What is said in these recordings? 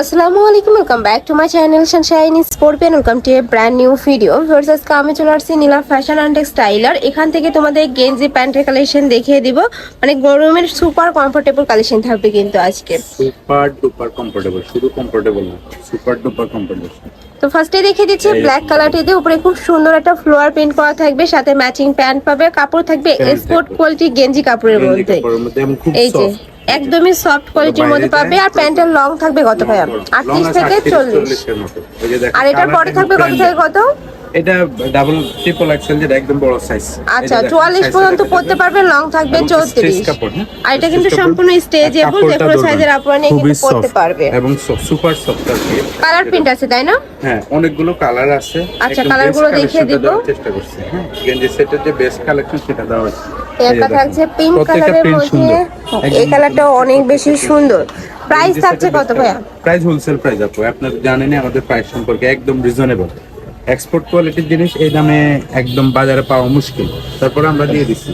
আসসালামু আলাইকুম welcome back to my channel Sunshine স্পোর্টপেন welcome to a brand new video আজকে আমি চলে আসছি নীলা ফ্যাশন অ্যান্ড টেক্সটাইলার এখান থেকে তোমাদের গেঞ্জি প্যান্টের কালেকশন দেখিয়ে দিব। মানে গরমের সুপার কমফোর্টেবল কালেকশন থাকবে কিন্তু আজকে। সুপার ডুপার কমফোর্টেবল শুধু কমফোর্টেবল না সুপার ডুপার কমফোর্টেবল তো ফার্স্টে দেখিয়ে দিচ্ছি ব্ল্যাক ব্ল্যাক কালারটিতে উপরে খুব সুন্দর একটা ফ্লোয়ার প্রিন্ট করা থাকবে সাথে ম্যাচিং প্যান্ট পাবে কাপড় থাকবে স্পোর্ট কোয়ালিটি গেঞ্জি কাপড়ের মধ্যে। এই যে একদমই সফট কোয়ালিটির মধ্যে পাবে আর প্যান্টের লং থাকবে কত ভাইয়া আটত্রিশ থেকে চল্লিশ। আর এটার পরে থাকবে কত থেকে কত? এটা ডাবল ট্রিপল এক্সেল যেটা একদম বড় সাইজ আচ্ছা চুয়াল্লিশ পর্যন্ত পড়তে পারবে লং থাকবে চৌত্রিশ। আর এটা কিন্তু সম্পূর্ণ স্টেজেবল যে কোনো সাইজের আপনারা নিয়ে কিন্তু পড়তে পারবে। এবং সুপার সফট কি। কালার প্রিন্ট আছে তাই না? হ্যাঁ অনেকগুলো কালার আছে। আচ্ছা, একদম colour best গুলো দেখিয়ে দিব। চেষ্টা করছি হ্যাঁ? গেঞ্জি সেটের যে বেস্ট কালেকশন সেটা দেওয়া হয়েছে। একটা থাকছে পিঙ্ক কালারের মধ্যে। এই কালারটা অনেক বেশি সুন্দর। প্রাইস থাকছে কত ভাইয়া? প্রাইস হোলসেল প্রাইস আপু আপনারা জানেনই আমাদের প্রাইস সম্পর্কে একদম রিজনেবল এক্সপোর্ট কোয়ালিটির জিনিস এই দামে একদম বাজারে পাওয়া মুশকিল। তারপর আমরা দিয়ে দিচ্ছি।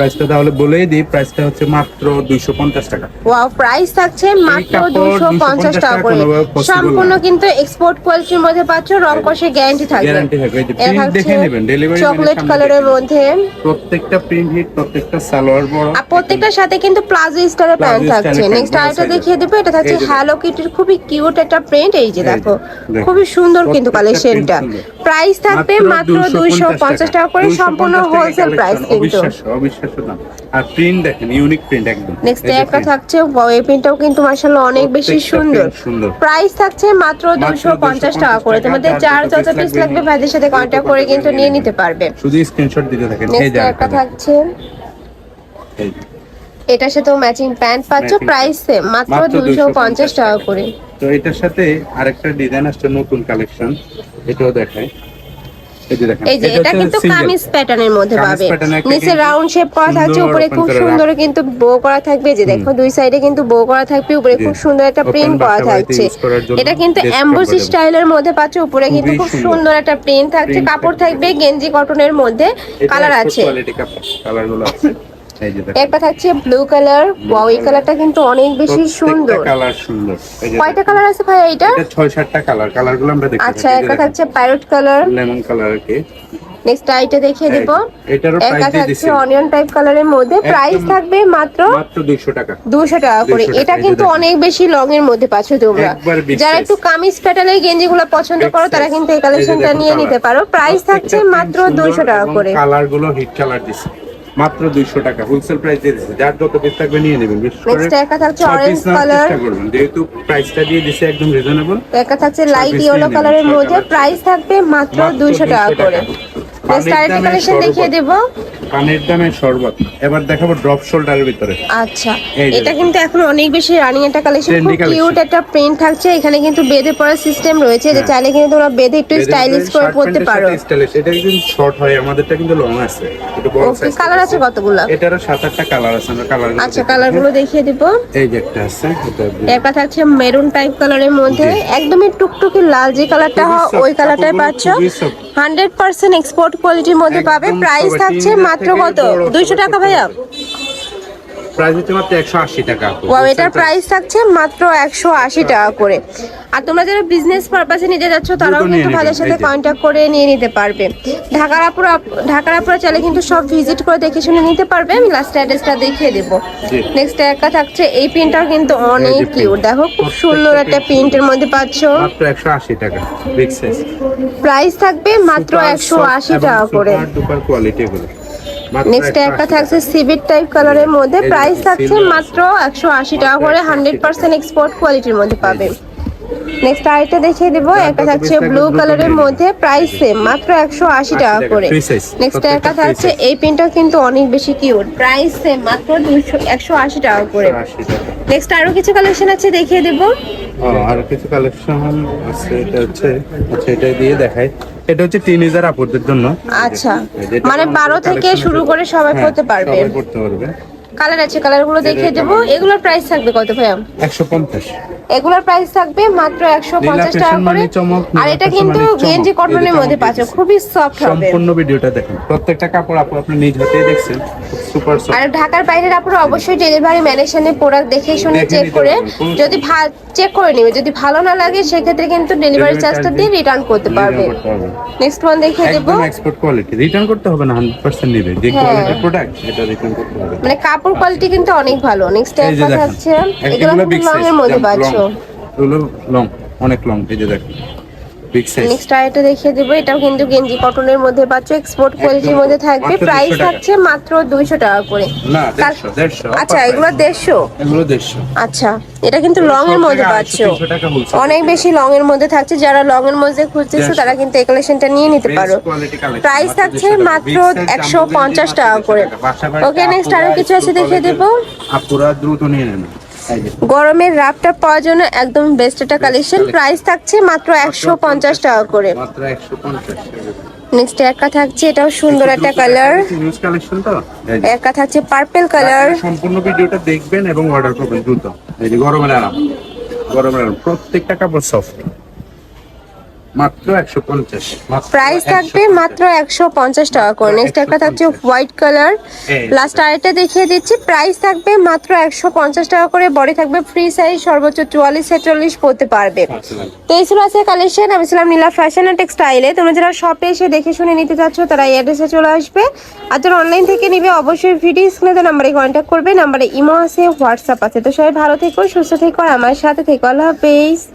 প্রাইসটা তাহলে বলেই দিই প্রাইসটা হচ্ছে মাত্র দুইশো পঞ্চাশ টাকা। ওয়াও প্রাইস থাকছে মাত্র কাপড় দুশো পঞ্চাশ 250 টাকা করে সম্পূর্ণ কিন্তু এক্সপোর্ট কোয়ালিটির মধ্যে পাচ্ছ রং কষে গ্যারান্টি থাকবে। গ্যারান্টি থাকবে। এই যে প্রিন্ট দেখে নেবেন ডেলিভারি চকলেট কালারের মধ্যে। প্রত্যেকটা প্রিন্ট হিট প্রত্যেকটা সালোয়ার বড়। আর প্রত্যেকটার সাথে কিন্তু প্লাজো স্টাইলের প্যান্ট থাকছে। নেক্সট আরেকটা দেখিয়ে দেবো এটা থাকছে হ্যালো কিটির খুবই কিউট একটা প্রিন্ট এই যে দেখো। খুবই সুন্দর কিন্তু কালেকশনটা। প্রাইস থাকবে মাত্র দুইশো পঞ্চাশ টাকা। করে সম্পূর্ণ হোলসেল প্রাইস কিন্তু। অবিশ্বাস্য দাম। আর প্রিন্ট দেখেন ইউনিক প্রিন্ট একদম। নেক্সট একটা থাকছে এই প্রিন্টটাও কিন্তু মার্শাল্লাহ অনেক বেশি সুন্দর। প্রাইস থাকছে মাত্র দুশো পঞ্চাশ টাকা করে। তোমাদের যার যত পিস লাগবে ভাইদের সাথে কন্ট্যাক্ট করে কিন্তু নিয়ে নিতে পারবে। শুধু স্ক্রিনশট দিতে থাকেন এই নেক্সট যে একটা থাকছে। এটার সাথেও ম্যাচিং প্যান্ট পাচ্ছ প্রাইস সেম মাত্র মাত্র দুশো 250 পঞ্চাশ টাকা। করে। তো এটার সাথে আরেকটা ডিজাইন আসছে নতুন কালেকশন এটাও দেখায় এই যে এটা কিন্তু। কামিজ প্যাটার্নের মধ্যে পাবে। নিচে রাউন্ড শেপ করা থাকছে উপরে খুব সুন্দর কিন্তু বো করা থাকবে। যে দেখো দুই সাইডে কিন্তু বো করা থাকবে উপরে খুব সুন্দর একটা প্রিন্ট করা থাকছে। এটা কিন্তু এমবোসি স্টাইলের মধ্যে পাচ্ছ উপরে কিন্তু খুব সুন্দর। একটা প্রিন্ট থাকছে। কাপড় থাকবে। গেঞ্জি কটনের মধ্যে কালার আছে। একটা থাকছে ব্লু কালার ওয়াও এই কালারটা কিন্তু অনেক বেশি সুন্দর। কালার সুন্দর। কয়টা কালার আছে ভাই এটা ছয় সাতটা কালার কালারগুলো আমরা দেখতে আচ্ছা একটা থাকছে প্যারট কালার লেমন কালার কি। নেক্সট আইটা দেখিয়ে দেব। এটারও প্রাইস থাকছে অনিয়ন টাইপ কালারের মধ্যে। প্রাইস থাকবে মাত্র মাত্র 200 টাকা। দুশো টাকা করে। এটা কিন্তু অনেক বেশি লং এর মধ্যে পাচ্ছ তোমরা। যারা একটু কামিজ প্যাটার্নের গেঞ্জিগুলো পছন্দ করো তারা কিন্তু এই কালেকশনটা নিয়ে নিতে পারো। প্রাইস থাকছে মাত্র দুশো টাকা করে। কালারগুলো হিট কালার দিছে মাত্র 200 টাকা। হোলসেল প্রাইস দিয়ে দিছে যার যত পিস থাকবে নিয়ে নেবেন। বিশেষ নেক্সট একটা থাকছে অরেঞ্জ কালার করবেন। যেহেতু প্রাইসটা দিয়ে দিচ্ছে একদম রিজনেবল একটা থাকছে লাইট ইয়েলো কালারের মধ্যে। প্রাইস থাকবে মাত্র দুইশো টাকা করে। নেক্সট আরেকটা কালেকশন দেখিয়ে দেবো। পানের দামে শরবত। এবার দেখাবো ড্রপ শোল্ডারের ভিতরে। আচ্ছা এটা কিন্তু এখন অনেক বেশি রানিং একটা কালেকশন খুব কিউট একটা প্রিন্ট থাকছে এখানে কিন্তু বেঁধে পড়ার সিস্টেম রয়েছে যে হ্যাঁ। চাইলে কিন্তু তোমরা বেঁধে একটু স্টাইলিশ করে পড়তে পারো। স্টাইলিশ এটা কিন্তু শর্ট হয় আমাদেরটা কিন্তু লং আছে। একটু বড় সাইজ কালার আছে কতগুলো? এটারও সাত আটটা কালার আছে আমরা কালার আচ্ছা কালারগুলো দেখিয়ে দিব। এই যে একটা আছে এটা থাকছে মেরুন টাইপ কালারের মধ্যে একদমই টুকটুকি লাল যে কালারটা হয় ওই কালারটাই পাচ্ছ। হান্ড্রেড পার্সেন্ট এক্সপোর্ট কোয়ালিটির মধ্যে পাবে প্রাইস থাকছে তিন মাত্র কত? দুইশো টাকা ভাইয়া। প্রাইস হচ্ছে মাত্র একশো আশি টাকা ওয়াও এটার প্রাইস থাকছে মাত্র একশো আশি টাকা করে। আর তোমরা যারা বিজনেস পারপাসে নিতে যাচ্ছ তারাও কিন্তু ভাইদের সাথে। কন্ট্যাক্ট করে নিয়ে নিতে পারবে। ঢাকার আপুরা ঢাকার আপুরা চাইলে কিন্তু সব ভিজিট করে দেখে শুনে নিতে পারবে। আমি লাস্ট অ্যাড্রেসটা দেখিয়ে দেবো। নেক্সট একটা থাকছে এই প্রিন্টটাও কিন্তু অনেক। কিউট দেখো খুব সুন্দর একটা প্রিন্টের মধ্যে পাচ্ছ। মাত্র একশো আশি টাকা বিগ সাইজ প্রাইস থাকবে মাত্র একশো আশি টাকা করে। সুপার কোয়ালিটি গুলো মাত্র নেক্সট একটা থাকছে সিভিট টাইপ কালারের মধ্যে প্রাইস থাকছে মাত্র একশো আশি টাকা করে হান্ড্রেড পার্সেন্ট এক্সপোর্ট কোয়ালিটির মধ্যে পাবে নেক্সট আরেকটা দেখিয়ে দেবো। একটা থাকছে ব্লু কালারের মধ্যে প্রাইস সেম মাত্র একশো আশি টাকা করে। নেক্সট একটা থাকছে এই পিনটা কিন্তু অনেক বেশি কিউট প্রাইস সেম মাত্র দুশো একশো আশি টাকা করে। নেক্সট আরও কিছু কালেকশন আছে দেখিয়ে দেবো। আর কিছু কালেকশন আছে এটা হচ্ছে আচ্ছা এটা দিয়ে দেখাই। এটা হচ্ছে টিনেজার আপুদের জন্য। আচ্ছা মানে যেটা বারো আমাদের থেকে শুরু করে সবাই হ্যাঁ, পড়তে পারবে। সবাই পড়তে পারবে। কালার আছে কালারগুলো দেখিয়ে দেবো। এগুলোর প্রাইস থাকবে কত ভাইয়া? একশো পঞ্চাশ। এগুলোর প্রাইস থাকবে মাত্র একশো পঞ্চাশ টাকা করে। আর এটা কিন্তু গেঞ্জি কটনের মধ্যে পাচ্ছ খুবই সফট হবে। সম্পূর্ণ ভিডিওটা দেখেন। প্রত্যেকটা কাপড় আপু আপনি নিজ হাতেই দেখছেন সুপার সফট আর ঢাকার বাইরের আপনারা অবশ্যই ডেলিভারি ম্যানেশনে প্রোডাক্ট দেখে শুনে চেক করে যদি চেক করে নেবে। যদি ভালো না লাগে সেক্ষেত্রে কিন্তু ডেলিভারি চার্জটা দিয়ে রিটার্ন করতে পারবে। নেক্সট ওয়ান দেখিয়ে দেবো। এক্সপোর্ট কোয়ালিটি রিটার্ন করতে হবে না 100% নেবে। যে হ্যাঁ। প্রোডাক্ট এটা রিটার্ন করতে হবে। মানে কাপড় কোয়ালিটি কিন্তু অনেক ভালো। নেক্সট দেখেন হচ্ছে এগুলো লং এর মধ্যে পাচ্ছ। Long। এগুলো লং অনেক লং এই যে দেখেন বিগ সাইজ নেক্সট আরেকটা দেখিয়ে দেবো এটাও কিন্তু গেঞ্জি কটনের মধ্যে পাচ্ছ এক্সপোর্ট কোয়ালিটির মধ্যে থাকবে প্রাইস থাকছে মাত্র দুইশো টাকা করে। না 150 150 আচ্ছা এগুলো দেড়শো? এগুলো 150 আচ্ছা এটা কিন্তু লং এর মধ্যে পাচ্ছ। অনেক বেশি লং এর মধ্যে থাকছে যারা লং এর মধ্যে খুঁজতেছো তারা কিন্তু এই কালেকশনটা নিয়ে নিতে পারো। প্রাইস থাকছে মাত্র একশো পঞ্চাশ টাকা করে। ওকে নেক্সট আরও কিছু আছে দেখিয়ে দেবো? আপুরা দ্রুত নিয়ে নেন গরমের রাফটা পাওয়ার জন্য একদম বেস্ট একটা কালেকশন প্রাইস থাকছে মাত্র একশো পঞ্চাশ টাকা করে। মাত্র 150 নেক্সট একটা থাকছে এটাও সুন্দর একটা কালার নিউজ কালেকশন তো? একটা থাকছে পার্পল কালার সম্পূর্ণ ভিডিওটা দেখবেন এবং অর্ডার করবেন দ্রুত। এই যে গরমের আরাম গরমের আরাম প্রত্যেকটা কাপড় সফট মাত্র প্রাইস থাকবে মাত্র একশো পঞ্চাশ টাকা করে। নেক্সট একটা থাকছে হোয়াইট কালার। লাস্ট আরেকটা দেখিয়ে দিচ্ছি। প্রাইস থাকবে মাত্র একশো পঞ্চাশ টাকা করে। বডি থাকবে ফ্রি সাইজ সর্বোচ্চ চুয়াল্লিশ ছেচল্লিশ পড়তে পারবে। তো এই ছিল আছে কালেকশন আমি ছিলাম নীলা ফ্যাশন টেক্সটাইলে তোমরা যারা শপে এসে দেখে শুনে নিতে চাচ্ছ তারা এই অ্যাড্রেসে চলে আসবে। আর যারা অনলাইন থেকে নিবে অবশ্যই ভিডিও স্ক্রিনে নাম্বারে কন্ট্যাক্ট করবে। নাম্বারে ইমো আছে হোয়াটসঅ্যাপ আছে। তো সবাই ভালো থেকো সুস্থ থেকো আর আমার সাথে থেকো। আল্লাহ হাফেজ।